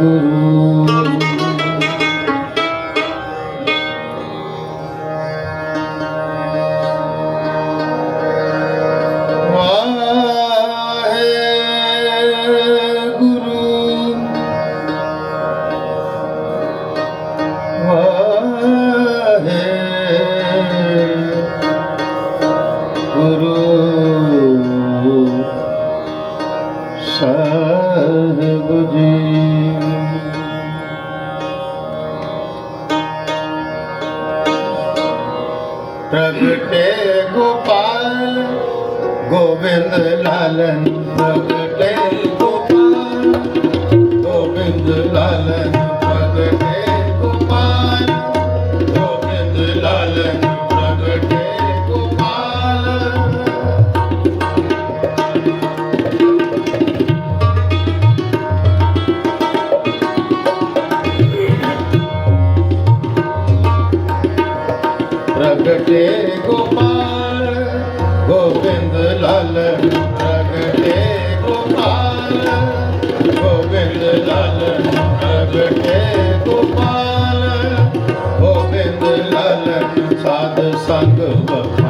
गुरु ਪ੍ਰਗਟੇ ਗੋਪਾਲ ਗੋਬਿੰਦ ਲਾਲਨ ਪ੍ਰਗਟੇ ਗੋਪਾਲ ਗੋਬਿੰਦ ਰਗਟੇ ਗੋਪਾਲ, ਗੋਬਿੰਦ ਲਾਲ ਰਗਟੇ ਗੋਪਾਲ, ਗੋਬਿੰਦ ਲਾਲ ਰਗਟੇ ਗੋਪਾਲ, ਗੋਬਿੰਦ ਲਾਲ ਸਾਧ ਸੰਗ ਵਖਾ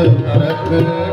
ਅਰਖ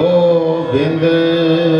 Govinda.